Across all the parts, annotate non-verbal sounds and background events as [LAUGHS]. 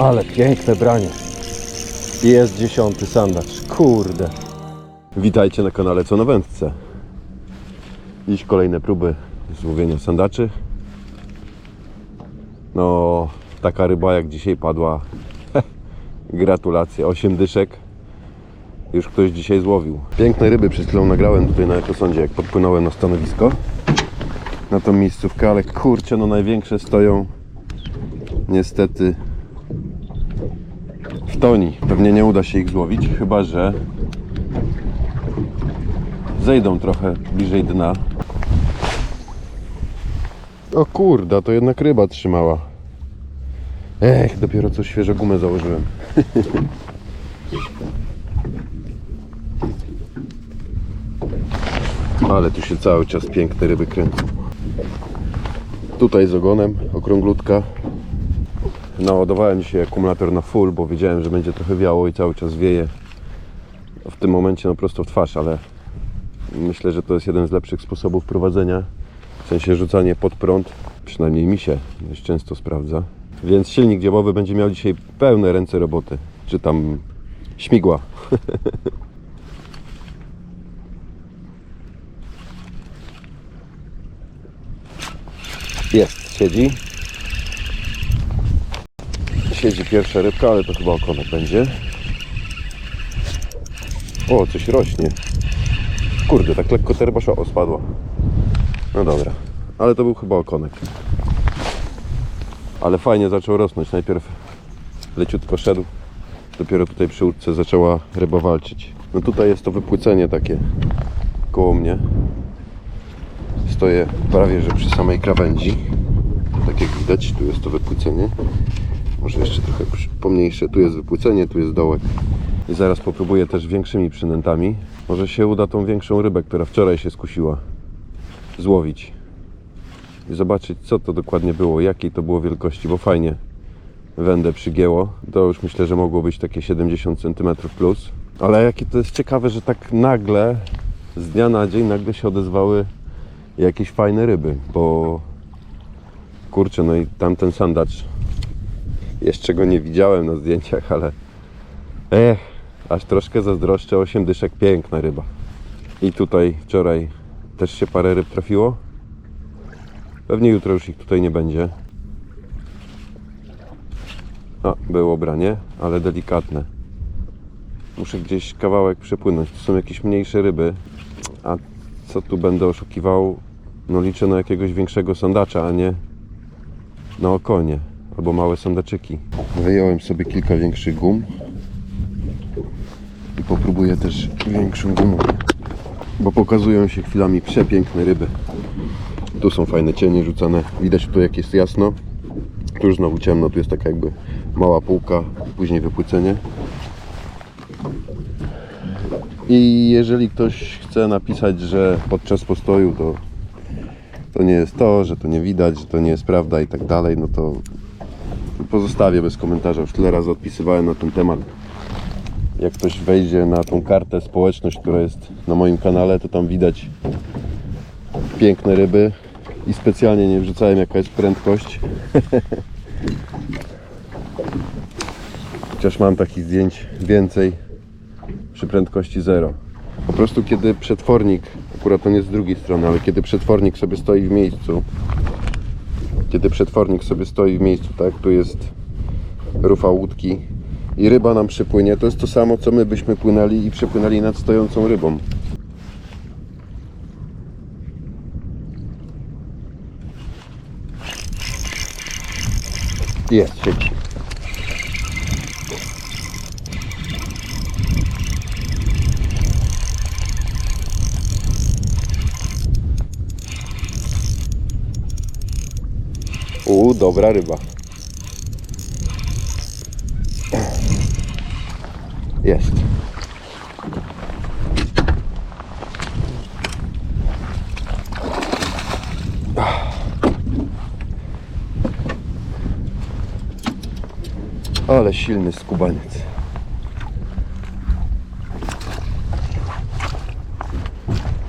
Ale piękne branie. Jest dziesiąty sandacz. Kurde. Witajcie na kanale Co na Wędce. Dziś kolejne próby złowienia sandaczy. No, taka ryba jak dzisiaj padła. [LAUGHS] Gratulacje, 8 dyszek. Już ktoś dzisiaj złowił. Piękne ryby przed chwilą nagrałem tutaj na ekosądzie, jak podpłynąłem na stanowisko. Na tą miejscówkę, ale kurczę, no największe stoją niestety toni. Pewnie nie uda się ich złowić, chyba że zejdą trochę bliżej dna. O kurde, to jednak ryba trzymała. Ech, dopiero co świeżo gumę założyłem. [LAUGHS] Ale tu się cały czas piękne ryby kręcą. Tutaj z ogonem, okrąglutka. Naładowałem dzisiaj akumulator na full, bo wiedziałem, że będzie trochę wiało i cały czas wieje. W tym momencie no prosto w twarz, ale myślę, że to jest jeden z lepszych sposobów prowadzenia. W sensie rzucanie pod prąd, przynajmniej mi się dość często sprawdza. Więc silnik dziobowy będzie miał dzisiaj pełne ręce roboty. Czy tam śmigła. [LAUGHS] Jest, siedzi. Siedzi pierwsza rybka, ale to chyba okonek będzie. O, coś rośnie. Kurde, tak lekko ta ryba szła- o, spadła. No dobra, ale to był chyba okonek. Ale fajnie zaczął rosnąć. Najpierw leciutko szedł, dopiero tutaj przy łódce zaczęła ryba walczyć. No tutaj jest to wypłycenie takie koło mnie. Stoję prawie że przy samej krawędzi. Tak jak widać, tu jest to wypłycenie. Może jeszcze trochę pomniejsze. Tu jest wypłycenie, tu jest dołek. I zaraz popróbuję też większymi przynętami. Może się uda tą większą rybę, która wczoraj się skusiła, złowić. I zobaczyć, co to dokładnie było, jakiej to było wielkości, bo fajnie wędę przygięło. To już myślę, że mogło być takie 70 cm plus. Ale jakie to jest ciekawe, że tak nagle, z dnia na dzień, nagle się odezwały jakieś fajne ryby, bo kurczę, no i tamten sandacz jeszcze go nie widziałem na zdjęciach, ale ech, aż troszkę zazdroszczę 8 dyszek, piękna ryba. I tutaj wczoraj też się parę ryb trafiło. Pewnie jutro już ich tutaj nie będzie. A, było branie, ale delikatne. Muszę gdzieś kawałek przepłynąć. Tu są jakieś mniejsze ryby. A co tu będę oszukiwał? No liczę na jakiegoś większego sandacza, a nie na okonie. Albo małe sandaczyki. Wyjąłem sobie kilka większych gum. I popróbuję też większą gumą. Bo pokazują się chwilami przepiękne ryby. Tu są fajne cienie rzucane. Widać tu jak jest jasno. Tu już znowu ciemno. Tu jest taka jakby mała półka. Później wypłycenie. I jeżeli ktoś chce napisać, że podczas postoju to, to nie jest to, że to nie widać, że to nie jest prawda i tak dalej, no to pozostawię bez komentarza. Już tyle razy odpisywałem na ten temat. Jak ktoś wejdzie na tą kartę społeczność, która jest na moim kanale, to tam widać piękne ryby i specjalnie nie wrzucałem jaka jest prędkość. [LAUGHS] Chociaż mam takich zdjęć więcej przy prędkości 0. Po prostu kiedy przetwornik, akurat to nie z drugiej strony, ale kiedy przetwornik sobie stoi w miejscu, kiedy przetwornik sobie stoi w miejscu, tak, tu jest rufa łódki i ryba nam przypłynie, to jest to samo, co my byśmy płynęli i przepłynęli nad stojącą rybą. Jest, siedzi. Dobra ryba. Jest. Ale silny skubaniec.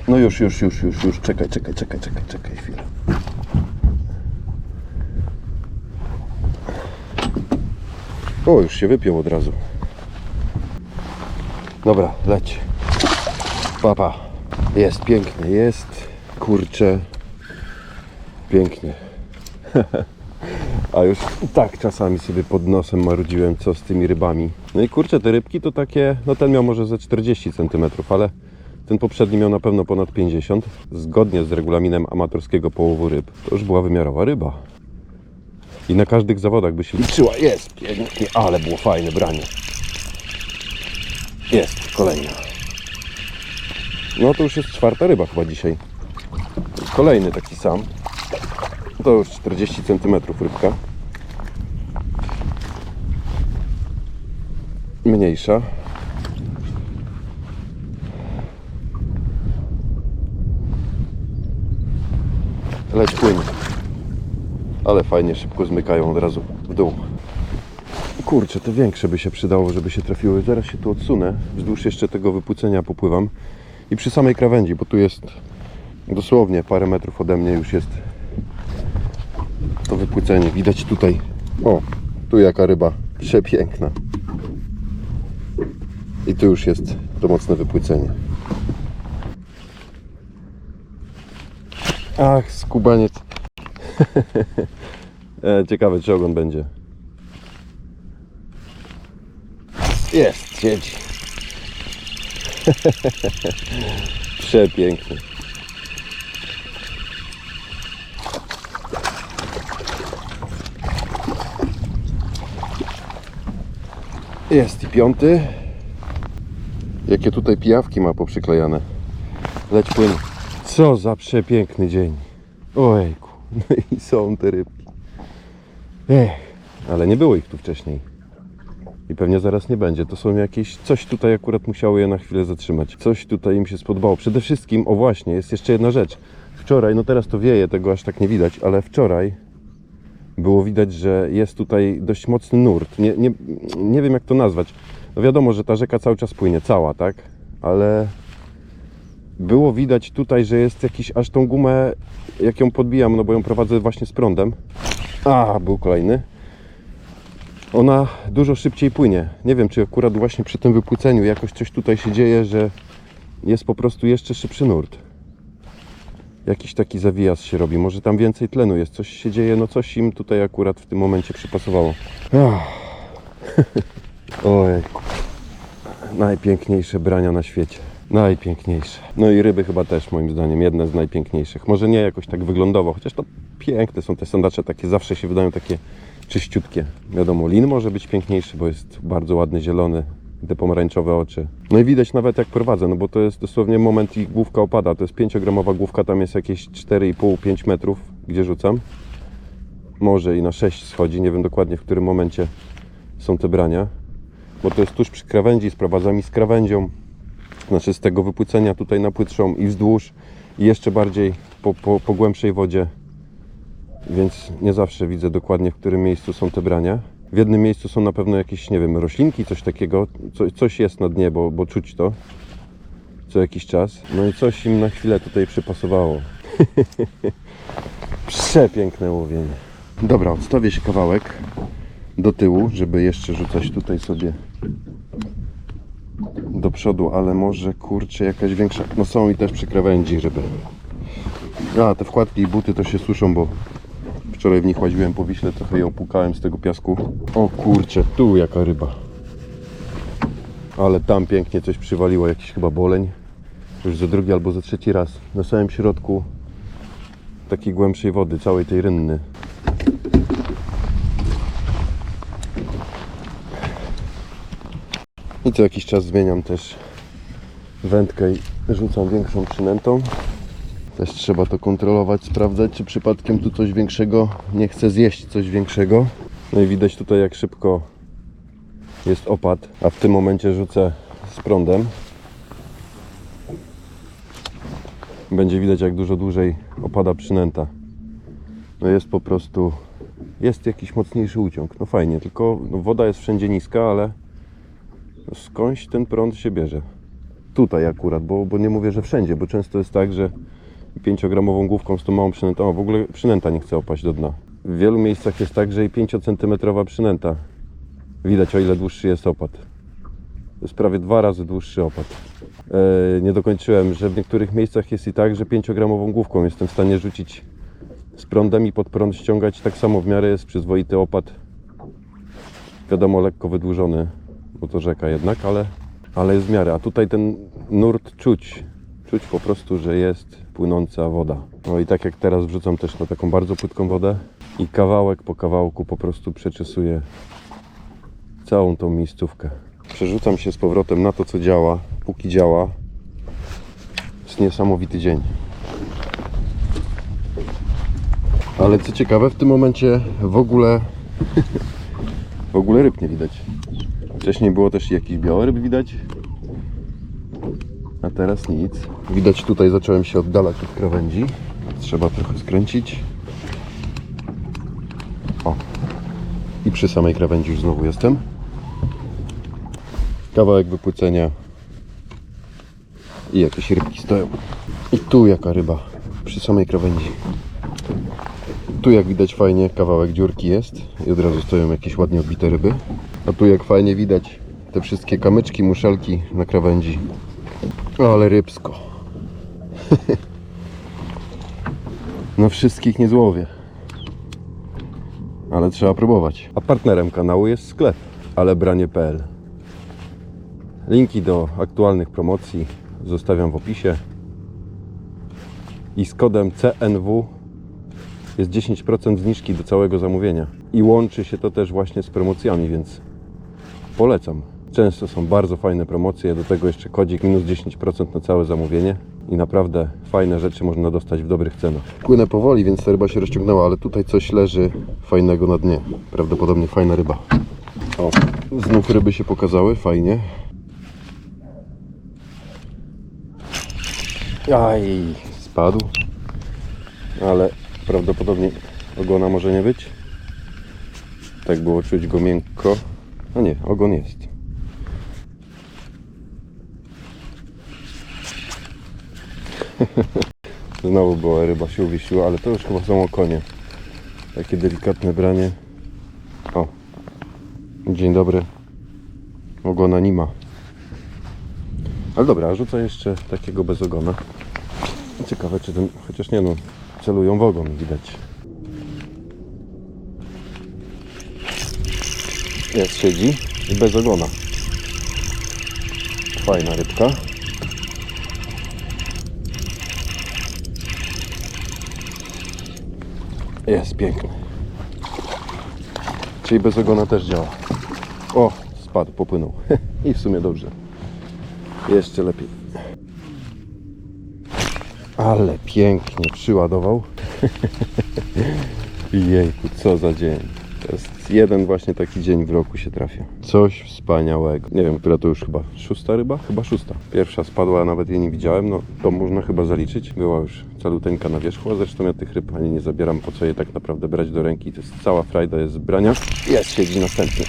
No już, już, już, już, już. Czekaj, czekaj, czekaj, czekaj, czekaj chwilę. O, już się wypiął od razu. Dobra, leć. Papa. Jest pięknie, jest. Kurczę. Pięknie. [LAUGHS] A już tak czasami sobie pod nosem marudziłem, co z tymi rybami. No i kurczę, te rybki to takie, no ten miał może ze 40 cm, ale ten poprzedni miał na pewno ponad 50. Zgodnie z regulaminem amatorskiego połowu ryb, to już była wymiarowa ryba. I na każdych zawodach by się liczyła. Jest pięknie, ale było fajne branie. Jest, kolejna. No to już jest czwarta ryba chyba dzisiaj. Kolejny taki sam. To już 40 cm rybka. Mniejsza. Leć płynie. Ale fajnie szybko zmykają od razu w dół. Kurczę, te większe by się przydało, żeby się trafiły. Zaraz się tu odsunę. Wzdłuż jeszcze tego wypłucenia popływam. I przy samej krawędzi, bo tu jest dosłownie parę metrów ode mnie już jest to wypłycenie. Widać tutaj. O, tu jaka ryba. Przepiękna. I tu już jest to mocne wypłycenie. Ach, skubaniec. [LAUGHS] e, ciekawe, czy ogon będzie. Jest, siedzi. [LAUGHS] Przepiękny. Jest i piąty. Jakie tutaj pijawki ma poprzyklejane. Leć płyn. Co za przepiękny dzień. Ojku. No i są te rybki. Ech, ale nie było ich tu wcześniej. I pewnie zaraz nie będzie. To są jakieś. Coś tutaj akurat musiało je na chwilę zatrzymać. Coś tutaj im się spodobało. Przede wszystkim, o właśnie, jest jeszcze jedna rzecz. Wczoraj, no teraz to wieje, tego aż tak nie widać, ale wczoraj było widać, że jest tutaj dość mocny nurt. Nie, nie, nie wiem jak to nazwać. No wiadomo, że ta rzeka cały czas płynie, cała, tak? Ale było widać tutaj, że jest jakiś aż tą gumę, jak ją podbijam, no bo ją prowadzę właśnie z prądem. A, był kolejny. Ona dużo szybciej płynie. Nie wiem, czy akurat właśnie przy tym wypłyceniu jakoś coś tutaj się dzieje, że jest po prostu jeszcze szybszy nurt. Jakiś taki zawijas się robi. Może tam więcej tlenu jest. Coś się dzieje, no coś im tutaj akurat w tym momencie przypasowało. Ach. [LAUGHS] Ojej. Najpiękniejsze brania na świecie. Najpiękniejsze. No i ryby chyba też moim zdaniem jedne z najpiękniejszych. Może nie jakoś tak wyglądowo, chociaż to piękne są te sandacze takie, zawsze się wydają takie czyściutkie. Wiadomo, lin może być piękniejszy, bo jest bardzo ładny, zielony, te pomarańczowe oczy. No i widać nawet jak prowadzę, no bo to jest dosłownie moment i główka opada. To jest 5-gramowa główka, tam jest jakieś 4,5-5 metrów, gdzie rzucam. Może i na 6 schodzi, nie wiem dokładnie w którym momencie są te brania. Bo to jest tuż przy krawędzi, sprowadzam i z krawędzią. Znaczy z tego wypłycenia tutaj na płytszą i wzdłuż i jeszcze bardziej po, po, po głębszej wodzie. Więc nie zawsze widzę dokładnie w którym miejscu są te brania. W jednym miejscu są na pewno jakieś, nie wiem, roślinki, coś takiego. Co, coś jest na dnie, bo, bo czuć to co jakiś czas. No i coś im na chwilę tutaj przypasowało. [LAUGHS] Przepiękne łowienie. Dobra, odstawię się kawałek do tyłu, żeby jeszcze rzucać tutaj sobie do przodu, ale może kurczę jakaś większa. No są i też przy krawędzi, żeby. A, te wkładki i buty to się suszą, bo wczoraj w nich łaziłem po Wiśle, trochę ją pukałem z tego piasku. O kurczę, tu jaka ryba. Ale tam pięknie coś przywaliło, jakiś chyba boleń. Już za drugi albo za trzeci raz. Na samym środku takiej głębszej wody, całej tej rynny. I co jakiś czas zmieniam też wędkę i rzucam większą przynętą. Też trzeba to kontrolować, sprawdzać, czy przypadkiem tu coś większego nie chce zjeść coś większego. No i widać tutaj jak szybko jest opad, a w tym momencie rzucę z prądem. Będzie widać jak dużo dłużej opada przynęta. No jest po prostu, jest jakiś mocniejszy uciąg. No fajnie, tylko no woda jest wszędzie niska, ale skądś ten prąd się bierze. Tutaj akurat, bo, bo nie mówię, że wszędzie, bo często jest tak, że 5-gramową główką z tą małą przynętą, a w ogóle przynęta nie chce opaść do dna. W wielu miejscach jest tak, że i 5-centymetrowa przynęta Widać o ile dłuższy jest opad. To jest prawie dwa razy dłuższy opad. E, nie dokończyłem, że w niektórych miejscach jest i tak, że 5-gramową główką jestem w stanie rzucić z prądem i pod prąd ściągać. Tak samo w miarę jest przyzwoity opad. Wiadomo, lekko wydłużony, bo to rzeka jednak, ale, ale jest w miarę. A tutaj ten nurt czuć. Czuć po prostu, że jest płynąca woda. No i tak jak teraz wrzucam też na taką bardzo płytką wodę i kawałek po kawałku po prostu przeczesuję całą tą miejscówkę. Przerzucam się z powrotem na to, co działa, póki działa. Jest niesamowity dzień. Ale co ciekawe, w tym momencie w ogóle [LAUGHS] w ogóle ryb nie widać. Wcześniej było też jakiś białoryb widać, a teraz nic. Widać tutaj zacząłem się oddalać od krawędzi. Trzeba trochę skręcić. O. I przy samej krawędzi już znowu jestem. Kawałek wypłycenia. I jakieś rybki stoją. I tu jaka ryba. Przy samej krawędzi. Tu jak widać fajnie kawałek dziurki jest i od razu stoją jakieś ładnie odbite ryby. A tu jak fajnie widać te wszystkie kamyczki, muszelki na krawędzi. Ale rybsko. [LAUGHS] No wszystkich nie złowię. Ale trzeba próbować. A partnerem kanału jest sklep alebranie.pl Linki do aktualnych promocji zostawiam w opisie. I z kodem CNW jest 10% zniżki do całego zamówienia. I łączy się to też właśnie z promocjami, więc polecam. Często są bardzo fajne promocje, do tego jeszcze kodzik minus 10% na całe zamówienie. I naprawdę fajne rzeczy można dostać w dobrych cenach. Płynę powoli, więc ta ryba się rozciągnęła, ale tutaj coś leży fajnego na dnie. Prawdopodobnie fajna ryba. O, znów ryby się pokazały, fajnie. Aj, spadł. Ale prawdopodobnie ogona może nie być. Tak było czuć go miękko. A nie, ogon jest. [LAUGHS] Znowu była ryba się uwiesiła, ale to już chyba są okonie. Takie delikatne branie. O. Dzień dobry. Ogona nie ma. Ale dobra, rzucę jeszcze takiego bez ogona. Ciekawe czy ten, chociaż nie no, celują w ogon, widać. Jest, siedzi i bez ogona. Fajna rybka. Jest piękny. Czyli bez ogona też działa. O, spadł, popłynął. [LAUGHS] I w sumie dobrze. Jeszcze lepiej. Ale pięknie przyładował. [LAUGHS] Jejku, co za dzień. To jest jeden właśnie taki dzień w roku się trafia. Coś wspaniałego. Nie wiem, która to już chyba szósta ryba? Chyba szósta. Pierwsza spadła, nawet jej nie widziałem. No to można chyba zaliczyć. Była już caluteńka na wierzchu, a zresztą ja tych ryb ani nie zabieram. Po co je tak naprawdę brać do ręki? To jest cała frajda jest z brania. Jest, siedzi następny.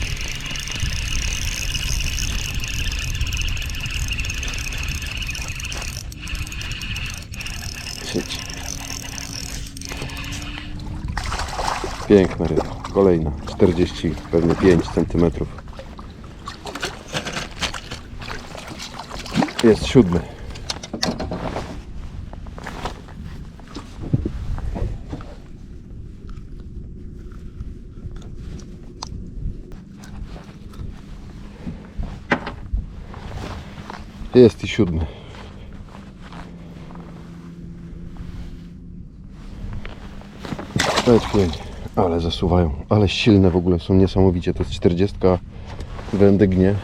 Piękna ryba. Kolejna. 40, pewnie 5 cm. Jest siódmy. Jest i siódmy. Leć płyń. Ale zasuwają. Ale silne w ogóle są niesamowicie. To jest 40 wędygnie.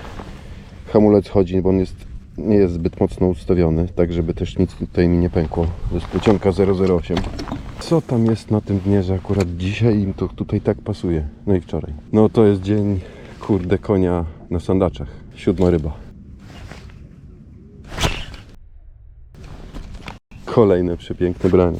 Hamulec chodzi, bo on jest, nie jest zbyt mocno ustawiony, tak żeby też nic tutaj mi nie pękło. To jest plecionka 008. Co tam jest na tym dnie, że akurat dzisiaj im to tutaj tak pasuje? No i wczoraj. No to jest dzień, kurde, konia na sandaczach. Siódma ryba. Kolejne przepiękne branie.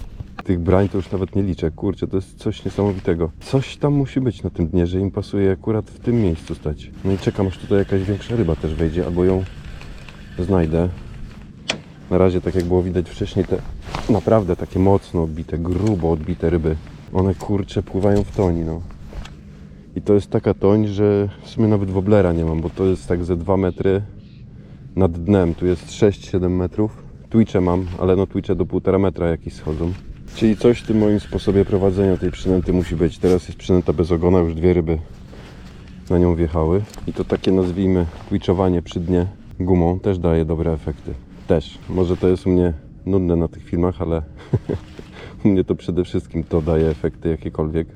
Tych brań to już nawet nie liczę. Kurczę, to jest coś niesamowitego. Coś tam musi być na tym dnie, że im pasuje akurat w tym miejscu stać. No i czekam, aż tutaj jakaś większa ryba też wejdzie, albo ją znajdę. Na razie, tak jak było widać wcześniej, te naprawdę takie mocno odbite, grubo odbite ryby. One kurcze pływają w toni, no. I to jest taka toń, że w sumie nawet woblera nie mam, bo to jest tak ze 2 metry nad dnem. Tu jest 6-7 metrów. Twitche mam, ale no Twitche do 1,5 metra jakieś schodzą. Czyli coś w tym moim sposobie prowadzenia tej przynęty musi być. Teraz jest przynęta bez ogona, już dwie ryby na nią wjechały. I to takie nazwijmy twitchowanie przy dnie gumą też daje dobre efekty. Też. Może to jest u mnie nudne na tych filmach, ale [LAUGHS] u mnie to przede wszystkim to daje efekty jakiekolwiek.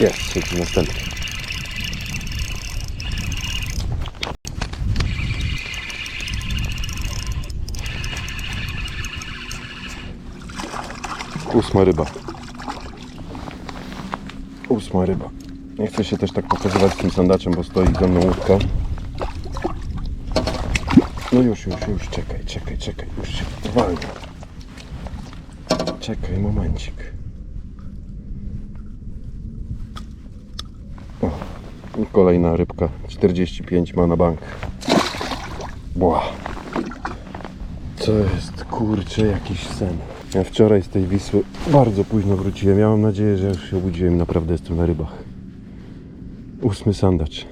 Jest, siedzi następny. Ósma ryba. Ósma ryba. Nie chcę się też tak pokazywać z tym sandaczem, bo stoi ze mną łódka. No już, już, już, czekaj, czekaj, czekaj, już się. Czekaj, momencik. O, kolejna rybka, 45 ma na bank. Ła. Co jest, kurczę, jakiś sen. Wczoraj z tej Wisły bardzo późno wróciłem. Ja mam nadzieję, że już się obudziłem naprawdę jestem na rybach. Ósmy sandacz.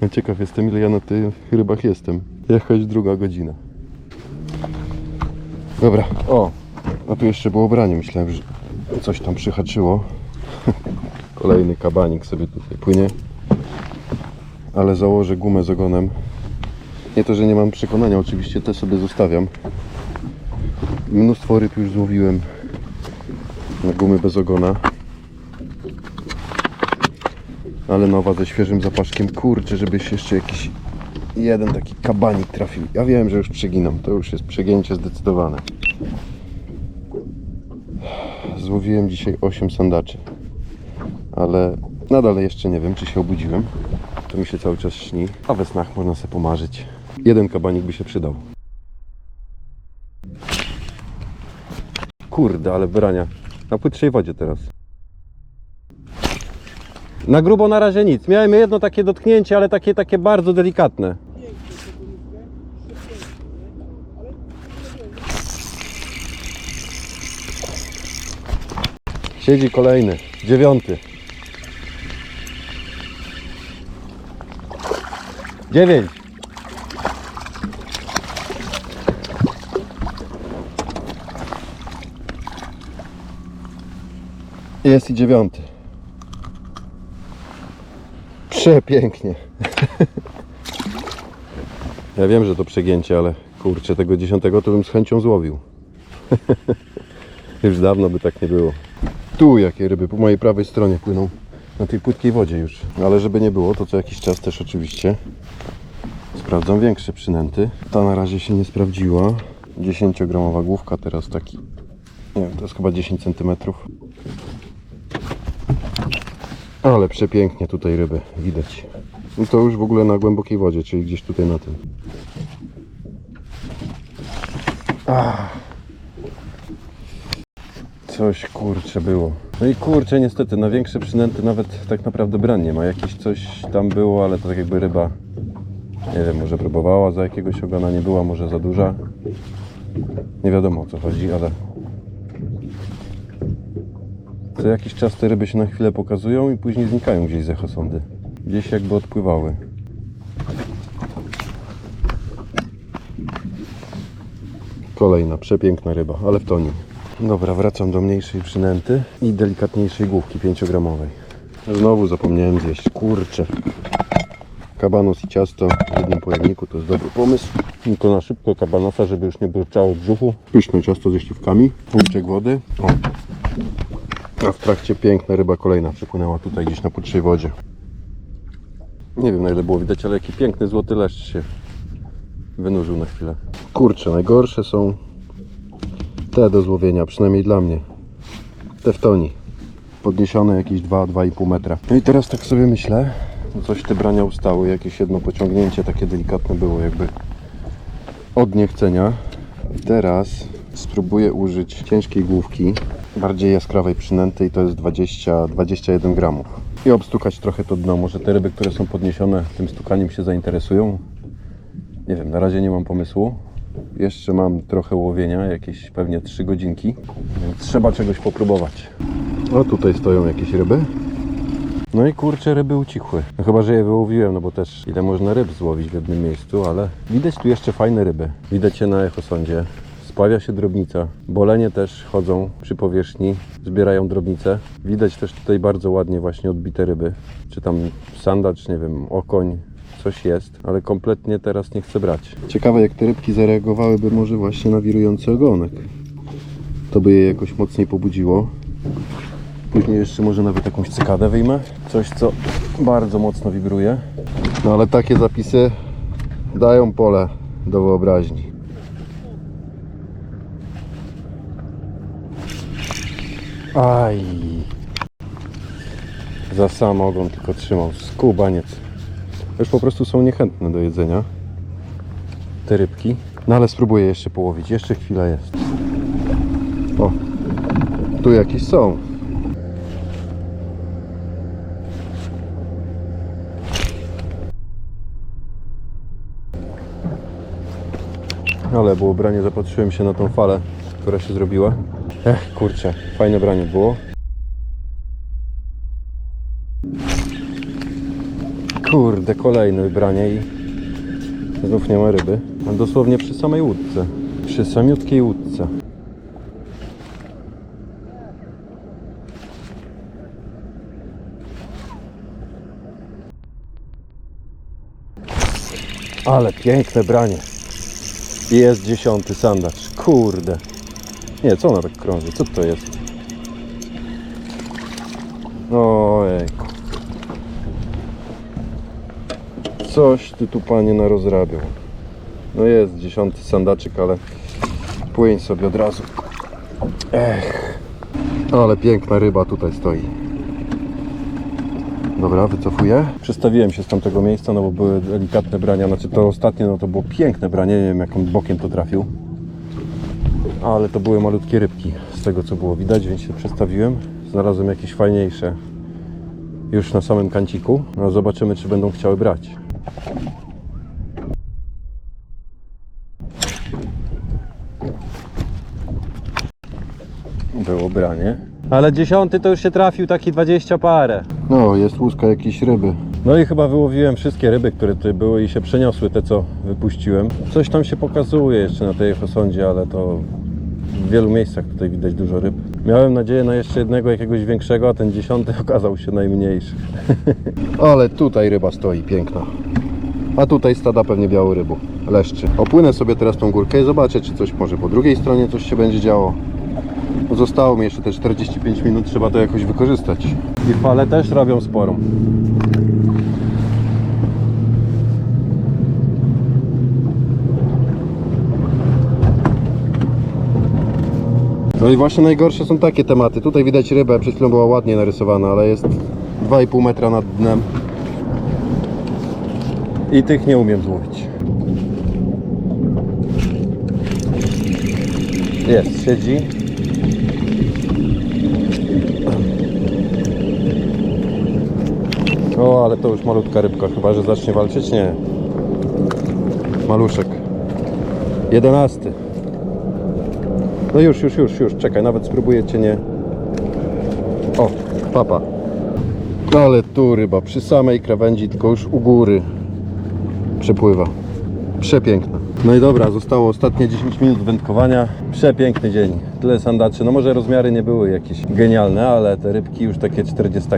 Ja [LAUGHS] Ciekaw jestem, ile ja na tych rybach jestem. Jakaś druga godzina. Dobra, o, a tu jeszcze było branie. Myślałem, że coś tam przyhaczyło. [LAUGHS] Kolejny kabanik sobie tutaj płynie. Ale założę gumę z ogonem. Nie to, że nie mam przekonania, oczywiście te sobie zostawiam. Mnóstwo ryb już złowiłem na gumy bez ogona. Ale nowa ze świeżym zapaszkiem. Kurczę, żebyś jeszcze jakiś jeden taki kabanik trafił. Ja wiem, że już przeginam. To już jest przegięcie zdecydowane. Złowiłem dzisiaj 8 sandaczy. Ale nadal jeszcze nie wiem, czy się obudziłem. To mi się cały czas śni. A we snach można sobie pomarzyć. Jeden kabanik by się przydał. Kurde, ale brania. Na płytszej wodzie teraz. Na grubo na razie nic. Miałem jedno takie dotknięcie, ale takie, takie bardzo delikatne. Siedzi kolejny, dziewiąty. Dziewięć. Jest i dziewiąty. Przepięknie. Ja wiem, że to przegięcie, ale kurczę, tego dziesiątego to bym z chęcią złowił. [LAUGHS] Już dawno by tak nie było. Tu jakie ryby po mojej prawej stronie płyną. Na tej płytkiej wodzie już. Ale żeby nie było, to co jakiś czas też oczywiście sprawdzam większe przynęty. Ta na razie się nie sprawdziła. 10-gramowa główka, teraz taki, nie wiem, to jest chyba 10 cm. Ale przepięknie tutaj ryby widać. I to już w ogóle na głębokiej wodzie, czyli gdzieś tutaj na tym. Ach. Coś kurcze było. No i kurczę niestety na większe przynęty nawet tak naprawdę bran nie ma. Jakieś coś tam było, ale to tak jakby ryba nie wiem, może próbowała za jakiegoś ogona, nie była może za duża. Nie wiadomo o co chodzi, ale co jakiś czas te ryby się na chwilę pokazują i później znikają gdzieś z echosondy. Gdzieś jakby odpływały. Kolejna przepiękna ryba, ale w toni. Dobra, wracam do mniejszej przynęty i delikatniejszej główki 5-gramowej. Znowu zapomniałem zjeść. Kurczę. Kabanos i ciasto w jednym pojemniku to jest dobry pomysł. Tylko na szybko kabanosa, żeby już nie burczało w brzuchu. Pyszne ciasto ze śliwkami, półczek wody. O, a w trakcie piękna ryba kolejna przepłynęła tutaj gdzieś na płytszej wodzie. Nie wiem na ile było widać, ale jaki piękny złoty leszcz się wynurzył na chwilę. Kurczę, najgorsze są te do złowienia, przynajmniej dla mnie. Te w toni. Podniesione jakieś 2-2,5 metra. No i teraz tak sobie myślę, no coś te brania ustały, jakieś jedno pociągnięcie takie delikatne było jakby od niechcenia. Teraz spróbuję użyć ciężkiej główki, bardziej jaskrawej przynęty i to jest 20-21 gramów. I obstukać trochę to dno. Może te ryby, które są podniesione tym stukaniem się zainteresują. Nie wiem, na razie nie mam pomysłu, Jeszcze mam trochę łowienia, jakieś pewnie 3 godzinki, więc trzeba czegoś popróbować. O, tutaj stoją jakieś ryby. No i kurczę, ryby ucichły. No chyba, że je wyłowiłem, no bo też ile można ryb złowić w jednym miejscu, ale widać tu jeszcze fajne ryby. Widać je na echosądzie. Spławia się drobnica. Bolenie też chodzą przy powierzchni, zbierają drobnice. Widać też tutaj bardzo ładnie właśnie odbite ryby. Czy tam sandacz, nie wiem, okoń, coś jest, ale kompletnie teraz nie chcę brać. Ciekawe jak te rybki zareagowałyby może właśnie na wirujący ogonek. To by je jakoś mocniej pobudziło. Później jeszcze może nawet jakąś cykadę wyjmę. Coś, co bardzo mocno wibruje. No ale takie zapisy dają pole do wyobraźni. Aj. Za sam ogon tylko trzymał. Skubaniec. Już po prostu są niechętne do jedzenia. Te rybki. No ale spróbuję jeszcze połowić. Jeszcze chwila jest. O. Tu jakieś są. Ale było branie, zapatrzyłem się na tą falę, która się zrobiła. Ech, kurczę, fajne branie było. Kurde, kolejne branie i znów nie ma ryby. Dosłownie przy samej łódce. Przy samiutkiej łódce. Ale piękne branie. Jest dziesiąty sandacz. Kurde. Nie, co ona tak krąży? Co to jest? Ojejku. Coś ty tu panie narozrabiał. No jest dziesiąty sandaczyk, ale płyń sobie od razu. Ech. Ale piękna ryba tutaj stoi. Dobra, wycofuję. Przestawiłem się z tamtego miejsca, no bo były delikatne brania. Znaczy to ostatnie, no to było piękne branie. Nie wiem, jak on bokiem to trafił. Ale to były malutkie rybki, z tego co było widać, więc się przestawiłem. Znalazłem jakieś fajniejsze już na samym kanciku. No zobaczymy, czy będą chciały brać. Było branie. Ale dziesiąty to już się trafił taki 20 parę. No, jest łuska jakiejś ryby. No i chyba wyłowiłem wszystkie ryby, które tutaj były i się przeniosły te, co wypuściłem. Coś tam się pokazuje jeszcze na tej echosondzie, ale to w wielu miejscach tutaj widać dużo ryb. Miałem nadzieję na jeszcze jednego jakiegoś większego, a ten dziesiąty [LAUGHS] okazał się najmniejszy. [LAUGHS] Ale tutaj ryba stoi, piękna. A tutaj stada pewnie białorybu, leszczy. Opłynę sobie teraz tą górkę i zobaczę, czy coś może po drugiej stronie coś się będzie działo. Zostało mi jeszcze te 45 minut, trzeba to jakoś wykorzystać. I fale też robią sporą. No i właśnie najgorsze są takie tematy. Tutaj widać rybę, przed chwilą była ładnie narysowana, ale jest 2,5 metra nad dnem. I tych nie umiem złowić. Jest, siedzi. O, ale to już malutka rybka, chyba że zacznie walczyć? Nie. Maluszek. Jedenasty. No już, już, już, już, czekaj, nawet spróbuję cię nie... O, papa. No ale tu ryba, przy samej krawędzi, tylko już u góry przepływa. Przepiękna. No i dobra, zostało ostatnie 10 minut wędkowania. Przepiękny dzień. Tyle sandaczy. No może rozmiary nie były jakieś genialne, ale te rybki już takie 40.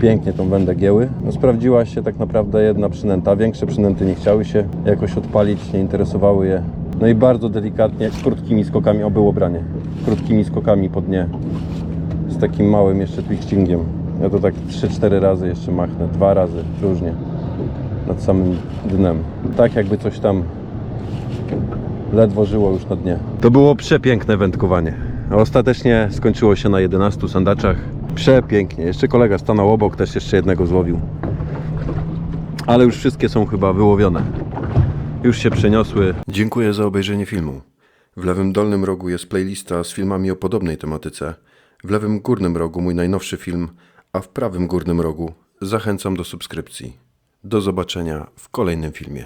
Pięknie tą wędę gięły. No, sprawdziła się tak naprawdę jedna przynęta. Większe przynęty nie chciały się jakoś odpalić, nie interesowały je. No i bardzo delikatnie, krótkimi skokami, o było branie, krótkimi skokami po dnie. Z takim małym jeszcze twistingiem. Ja to tak 3-4 razy jeszcze machnę, dwa razy różnie. Nad samym dnem. Tak jakby coś tam ledwo żyło już na dnie. To było przepiękne wędkowanie. Ostatecznie skończyło się na 11 sandaczach. Przepięknie. Jeszcze kolega stanął obok, też jeszcze jednego złowił. Ale już wszystkie są chyba wyłowione. Już się przeniosły. Dziękuję za obejrzenie filmu. W lewym dolnym rogu jest playlista z filmami o podobnej tematyce. W lewym górnym rogu mój najnowszy film, a w prawym górnym rogu zachęcam do subskrypcji. Do zobaczenia w kolejnym filmie.